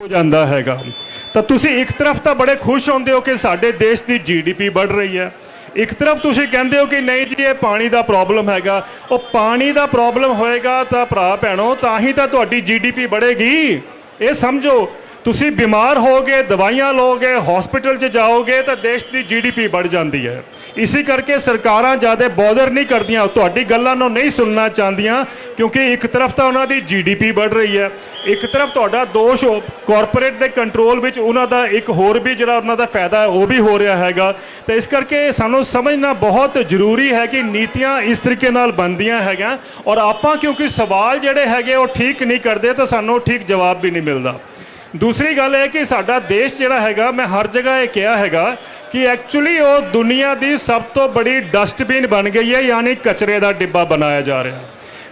ਹੋ ਜਾਂਦਾ ਹੈਗਾ। ਤਾਂ ਤੁਸੀਂ ਇੱਕ ਤਰਫ ਤਾਂ ਬੜੇ ਖੁਸ਼ ਹੁੰਦੇ ਹੋ ਕਿ ਸਾਡੇ ਦੇਸ਼ ਦੀ ਜੀਡੀਪੀ ਵੱਧ ਰਹੀ ਹੈ। ਇੱਕ ਤਰਫ ਤੁਸੀਂ ਕਹਿੰਦੇ ਹੋ ਕਿ ਨਹੀਂ ਜੀ, ਇਹ ਪਾਣੀ ਦਾ ਪ੍ਰੋਬਲਮ ਹੈਗਾ। ਉਹ ਪਾਣੀ ਦਾ ਪ੍ਰੋਬਲਮ ਹੋਏਗਾ ਤਾਂ ਭਰਾ, ਭੈਣੋ, ਤਾਂ ਹੀ ਤਾਂ ਤੁਹਾਡੀ ਜੀਡੀਪੀ ਵਧੇਗੀ। ਇਹ ਸਮਝੋ ਤੁਸੀਂ ਬਿਮਾਰ ਹੋਗੇ ਦਵਾਈਆਂ ਲਓਗੇ ਹਸਪੀਟਲ 'ਚ ਜਾਓਗੇ ਤਾਂ ਦੇਸ਼ ਦੀ ਜੀਡੀਪੀ ਵੱਧ ਜਾਂਦੀ ਹੈ। ਇਸੇ ਕਰਕੇ ਸਰਕਾਰਾਂ ਜ਼ਿਆਦਾ ਬੋਦਰ ਨਹੀਂ ਕਰਦੀਆਂ। ਤੁਹਾਡੀ ਗੱਲਾਂ ਨੂੰ ਨਹੀਂ ਸੁਣਨਾ ਚਾਹੁੰਦੀਆਂ, ਕਿਉਂਕਿ ਇੱਕ ਤਰਫ ਤਾਂ ਉਹਨਾਂ ਦੀ ਜੀਡੀਪੀ ਵੱਧ ਰਹੀ ਹੈ। ਇੱਕ ਤਰਫ ਤੁਹਾਡਾ ਦੋਸ਼ ਕਾਰਪੋਰੇਟ ਦੇ ਕੰਟਰੋਲ ਵਿੱਚ ਉਹਨਾਂ ਦਾ ਇੱਕ ਹੋਰ ਵੀ ਜਿਹੜਾ ਉਹਨਾਂ ਦਾ ਫਾਇਦਾ ਉਹ ਵੀ ਹੋ ਰਿਹਾ ਹੈਗਾ। ਤੇ ਇਸ ਕਰਕੇ ਸਾਨੂੰ ਸਮਝਣਾ ਬਹੁਤ ਜ਼ਰੂਰੀ ਹੈ ਕਿ ਨੀਤੀਆਂ ਇਸ ਤਰੀਕੇ ਨਾਲ ਬਣਦੀਆਂ ਹੈਗੀਆਂ ਔਰ ਆਪਾਂ ਕਿਉਂਕਿ ਸਵਾਲ ਜਿਹੜੇ ਹੈਗੇ ਉਹ ਠੀਕ ਨਹੀਂ ਕਰਦੇ ਤਾਂ ਸਾਨੂੰ ਠੀਕ ਜਵਾਬ ਵੀ ਨਹੀਂ ਮਿਲਦਾ। ਦੂਸਰੀ ਗੱਲ ਇਹ ਕਿ ਸਾਡਾ ਦੇਸ਼ ਜਿਹੜਾ ਹੈਗਾ, ਮੈਂ ਹਰ ਜਗ੍ਹਾ ਇਹ ਕਿਹਾ ਹੈਗਾ ਕਿ ਐਕਚੁਅਲੀ ਉਹ ਦੁਨੀਆ ਦੀ ਸਭ ਤੋਂ ਬੜੀ ਡਸਟਬਿਨ ਬਣ ਗਈ ਹੈ, ਯਾਨੀ ਕਚਰੇ ਦਾ ਡਿੱਬਾ ਬਣਾਇਆ ਜਾ ਰਿਹਾ।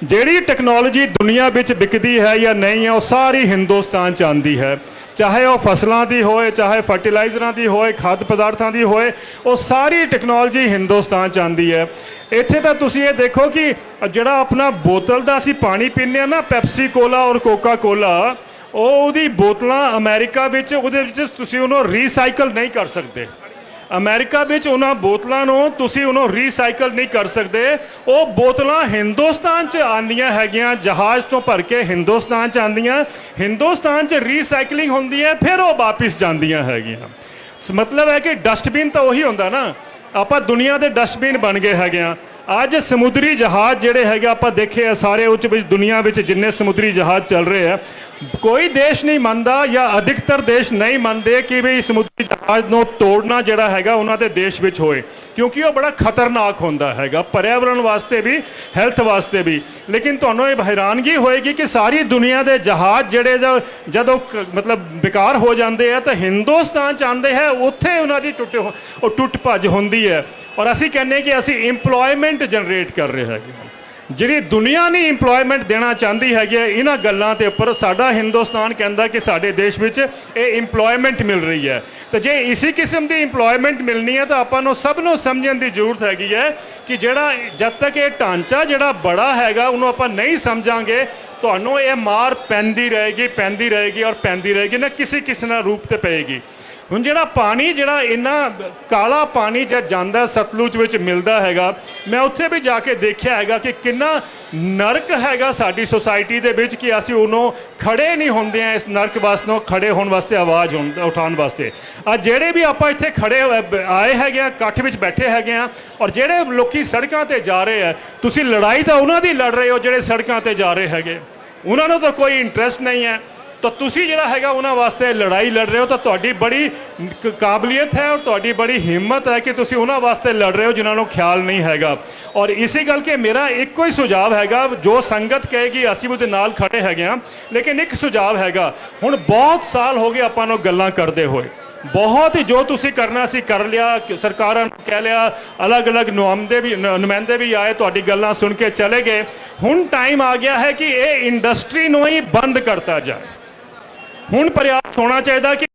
ਜਿਹੜੀ ਟੈਕਨੋਲੋਜੀ ਦੁਨੀਆ ਵਿੱਚ ਵਿਕਦੀ ਹੈ ਜਾਂ ਨਹੀਂ ਹੈ, ਉਹ ਸਾਰੀ ਹਿੰਦੁਸਤਾਨ ਚ ਆਉਂਦੀ ਹੈ। ਚਾਹੇ ਉਹ ਫਸਲਾਂ ਦੀ ਹੋਏ, ਚਾਹੇ ਫਰਟੀਲਾਈਜ਼ਰਾਂ ਦੀ ਹੋਏ, ਖਾਦ ਪਦਾਰਥਾਂ ਦੀ ਹੋਏ, ਉਹ ਸਾਰੀ ਟੈਕਨੋਲੋਜੀ ਹਿੰਦੁਸਤਾਨ ਚ ਆਉਂਦੀ ਹੈ। ਇੱਥੇ ਤਾਂ ਤੁਸੀਂ ਇਹ ਦੇਖੋ ਕਿ ਜਿਹੜਾ ਆਪਣਾ ਬੋਤਲ ਦਾ ਅਸੀਂ ਪਾਣੀ ਪੀਂਦੇ ਆ ਨਾ ਪੈਪਸੀ ਕੋਲਾ ਔਰ ਕੋਕਾ ਕੋਲਾ ਉਹ ਉਹਦੀ ਬੋਤਲਾਂ ਅਮਰੀਕਾ ਵਿੱਚ, ਉਹਦੇ ਵਿੱਚ ਤੁਸੀਂ ਉਹਨੂੰ ਰੀਸਾਈਕਲ ਨਹੀਂ ਕਰ ਸਕਦੇ। ਅਮਰੀਕਾ ਵਿੱਚ ਉਹਨਾਂ ਬੋਤਲਾਂ ਨੂੰ ਤੁਸੀਂ ਉਹਨੂੰ ਰੀਸਾਈਕਲ ਨਹੀਂ ਕਰ ਸਕਦੇ। ਉਹ ਬੋਤਲਾਂ ਹਿੰਦੁਸਤਾਨ 'ਚ ਆਂਦੀਆਂ ਹੈਗੀਆਂ, ਜਹਾਜ਼ ਤੋਂ ਭਰ ਕੇ ਹਿੰਦੁਸਤਾਨ 'ਚ ਆਂਦੀਆਂ ਹਿੰਦੁਸਤਾਨ 'ਚ ਰੀਸਾਈਕਲਿੰਗ ਹੁੰਦੀ ਹੈ, ਫਿਰ ਉਹ ਵਾਪਿਸ ਜਾਂਦੀਆਂ ਹੈਗੀਆਂ। ਮਤਲਬ ਹੈ ਕਿ ਡਸਟਬਿਨ ਤਾਂ ਉਹੀ ਹੁੰਦਾ ਨਾ। ਆਪਾਂ ਦੁਨੀਆ ਦੇ ਡਸਟਬਿਨ ਬਣ ਗਏ ਹੈਗੇ ਆ ਅੱਜ ਸਮੁੰਦਰੀ ਜਹਾਜ਼ ਜਿਹੜੇ ਹੈਗੇ ਆਪਾਂ ਦੇਖੇ ਆ ਸਾਰੇ ਉੱਚ ਵਿੱਚ ਦੁਨੀਆ ਵਿੱਚ ਜਿੰਨੇ ਸਮੁੰਦਰੀ ਜਹਾਜ਼ ਚੱਲ ਰਹੇ ਆ, ਕੋਈ ਦੇਸ਼ ਨਹੀਂ ਮੰਨਦਾ ਜਾਂ ਅਧਿਕਤਰ ਦੇਸ਼ ਨਹੀਂ ਮੰਨਦੇ ਕਿ ਵੀ ਸਮੁੰਦਰੀ ਜਹਾਜ਼ ਨੂੰ ਤੋੜਨਾ ਜਿਹੜਾ ਹੈਗਾ ਉਹਨਾਂ ਦੇ ਦੇਸ਼ ਵਿੱਚ ਹੋਏ, ਕਿਉਂਕਿ ਉਹ ਬੜਾ ਖਤਰਨਾਕ ਹੁੰਦਾ ਹੈਗਾ, ਪਰਿਆਵਰਣ ਵਾਸਤੇ ਵੀ, ਹੈਲਥ ਵਾਸਤੇ ਵੀ। ਲੇਕਿਨ ਤੁਹਾਨੂੰ ਇਹ ਹੈਰਾਨਗੀ ਹੋਏਗੀ ਕਿ ਸਾਰੀ ਦੁਨੀਆ ਦੇ ਜਹਾਜ਼ ਜਿਹੜੇ ਜ- ਜਦੋਂ ਕ- ਮਤਲਬ ਬੇਕਾਰ ਹੋ ਜਾਂਦੇ ਆ, ਤਾਂ ਹਿੰਦੁਸਤਾਨ ਚ ਆਉਂਦੇ ਹੈ, ਉੱਥੇ ਉਹਨਾਂ ਦੀ ਟੁੱਟ ਉਹ ਟੁੱਟ ਭੱਜ ਹੁੰਦੀ ਹੈ। ਔਰ ਅਸੀਂ ਕਹਿੰਦੇ ਕਿ ਅਸੀਂ EMPLOYMENT ਜਨਰੇਟ ਕਰ ਰਹੇ ਹੈਗੇ ਹਾਂ। ਜਿਹੜੀ ਦੁਨੀਆ ਨਹੀਂ EMPLOYMENT ਦੇਣਾ ਚਾਹੁੰਦੀ ਹੈਗੀ ਹੈ, ਇਹਨਾਂ ਗੱਲਾਂ ਤੇ ਉੱਪਰ ਸਾਡਾ ਹਿੰਦੁਸਤਾਨ ਕਹਿੰਦਾ ਕਿ ਸਾਡੇ ਦੇਸ਼ ਵਿੱਚ ਇਹ EMPLOYMENT ਮਿਲ ਰਹੀ ਹੈ ਤੇ ਜੇ ਇਸੇ ਕਿਸਮ ਦੀ EMPLOYMENT ਮਿਲਣੀ ਹੈ ਤਾਂ ਆਪਾਂ ਨੂੰ ਸਭ ਨੂੰ ਸਮਝਣ ਦੀ ਜ਼ਰੂਰਤ ਹੈਗੀ ਹੈ ਕਿ ਜਿਹੜਾ ਜਦ ਤੱਕ ਇਹ ਢਾਂਚਾ ਜਿਹੜਾ ਬੜਾ ਹੈਗਾ ਉਹਨੂੰ ਆਪਾਂ ਨਹੀਂ ਸਮਝਾਂਗੇ ਤੁਹਾਨੂੰ ਇਹ ਮਾਰ ਪੈਂਦੀ ਰਹੇਗੀ ਪੈਂਦੀ ਰਹੇਗੀ ਔਰ ਪੈਂਦੀ ਰਹੇਗੀ ਨਾ ਕਿਸੇ ਕਿਸੇ ਨਾਲ ਰੂਪ ਤੇ ਪਏਗੀ ਹੁਣ ਜਿਹੜਾ ਪਾਣੀ, ਜਿਹੜਾ ਇੰਨਾ ਕਾਲਾ ਪਾਣੀ ਜੇ ਜਾਂਦਾ ਸਤਲੁਜ ਵਿੱਚ ਮਿਲਦਾ ਹੈਗਾ, ਮੈਂ ਉੱਥੇ ਵੀ ਜਾ ਕੇ ਦੇਖਿਆ ਹੈਗਾ ਕਿ ਕਿੰਨਾ ਨਰਕ ਹੈਗਾ ਸਾਡੀ ਸੋਸਾਇਟੀ ਦੇ ਵਿੱਚ ਕਿ ਅਸੀਂ ਉਹਨੂੰ ਖੜੇ ਨਹੀਂ ਹੁੰਦੇ ਆ ਇਸ ਨਰਕ ਵਾਸਤੇ ਖੜੇ ਹੋਣ ਵਾਸਤੇ ਆਵਾਜ਼ ਉਣ- ਉਠਾਉਣ ਵਾਸਤੇ। ਆ ਜਿਹੜੇ ਵੀ ਆਪਾਂ ਇੱਥੇ ਖੜੇ ਆਏ ਹੈਗੇ ਆ ਇਕੱਠ ਵਿੱਚ ਬੈਠੇ ਹੈਗੇ ਆ ਔਰ ਜਿਹੜੇ ਲੋਕੀ ਸੜਕਾਂ ਤੇ ਜਾ ਰਹੇ ਆ, ਤੁਸੀਂ ਲੜਾਈ ਤਾਂ ਉਹਨਾਂ ਦੀ ਲੜ ਰਹੇ ਹੋ ਜਿਹੜੇ ਸੜਕਾਂ ਤੇ ਜਾ ਰਹੇ ਹੈਗੇ। ਉਹਨਾਂ ਨੂੰ ਤਾਂ ਕੋਈ ਇੰਟਰਸਟ ਨਹੀਂ ਹੈ। ਤਾਂ ਤੁਸੀਂ ਜਿਹੜਾ ਹੈਗਾ ਉਹਨਾਂ ਵਾਸਤੇ ਲੜਾਈ ਲੜ ਰਹੇ ਹੋ ਤਾਂ ਤੁਹਾਡੀ ਬੜੀ ਕ- ਕਾਬਲੀਅਤ ਹੈ ਔਰ ਤੁਹਾਡੀ ਬੜੀ ਹਿੰਮਤ ਹੈ ਕਿ ਤੁਸੀਂ ਉਹਨਾਂ ਵਾਸਤੇ ਲੜ ਰਹੇ ਹੋ ਜਿਨ੍ਹਾਂ ਨੂੰ ਖਿਆਲ ਨਹੀਂ ਹੈਗਾ ਔਰ ਇਸੇ ਗੱਲ ਕਿ ਮੇਰਾ ਇੱਕੋ ਹੀ ਸੁਝਾਅ ਹੈਗਾ ਜੋ ਸੰਗਤ ਕਹੇਗੀ ਅਸੀਂ ਉਹਦੇ ਨਾਲ ਖੜੇ ਹੈਗੇ ਆ ਲੇਕਿਨ ਇੱਕ ਸੁਝਾਅ ਹੈਗਾ ਹੁਣ ਬਹੁਤ ਸਾਲ ਹੋ ਗਏ ਆਪਾਂ ਨੂੰ ਗੱਲਾਂ ਕਰਦੇ ਹੋਏ ਬਹੁਤ ਹੀ ਜੋ ਤੁਸੀਂ ਕਰਨਾ ਸੀ ਕਰ ਲਿਆ ਕਿ ਸਰਕਾਰਾਂ ਨੂੰ ਕਹਿ ਲਿਆ ਅਲੱਗ-ਅਲੱਗ ਨੁਮਾਇੰਦੇ ਵੀ ਨ- ਨੁਮਾਇੰਦੇ ਵੀ ਆਏ ਤੁਹਾਡੀ ਗੱਲਾਂ ਸੁਣ ਕੇ ਚਲੇ ਗਏ ਹੁਣ ਟਾਈਮ ਆ ਗਿਆ ਹੈ ਕਿ ਇਹ ਇੰਡਸਟਰੀ ਨੂੰ ਹੀ ਬੰਦ ਕਰਤਾ ਜਾਏ ਹੁਣ ਪ੍ਰਯਾਸ ਹੋਣਾ ਚਾਹੀਦਾ ਕਿ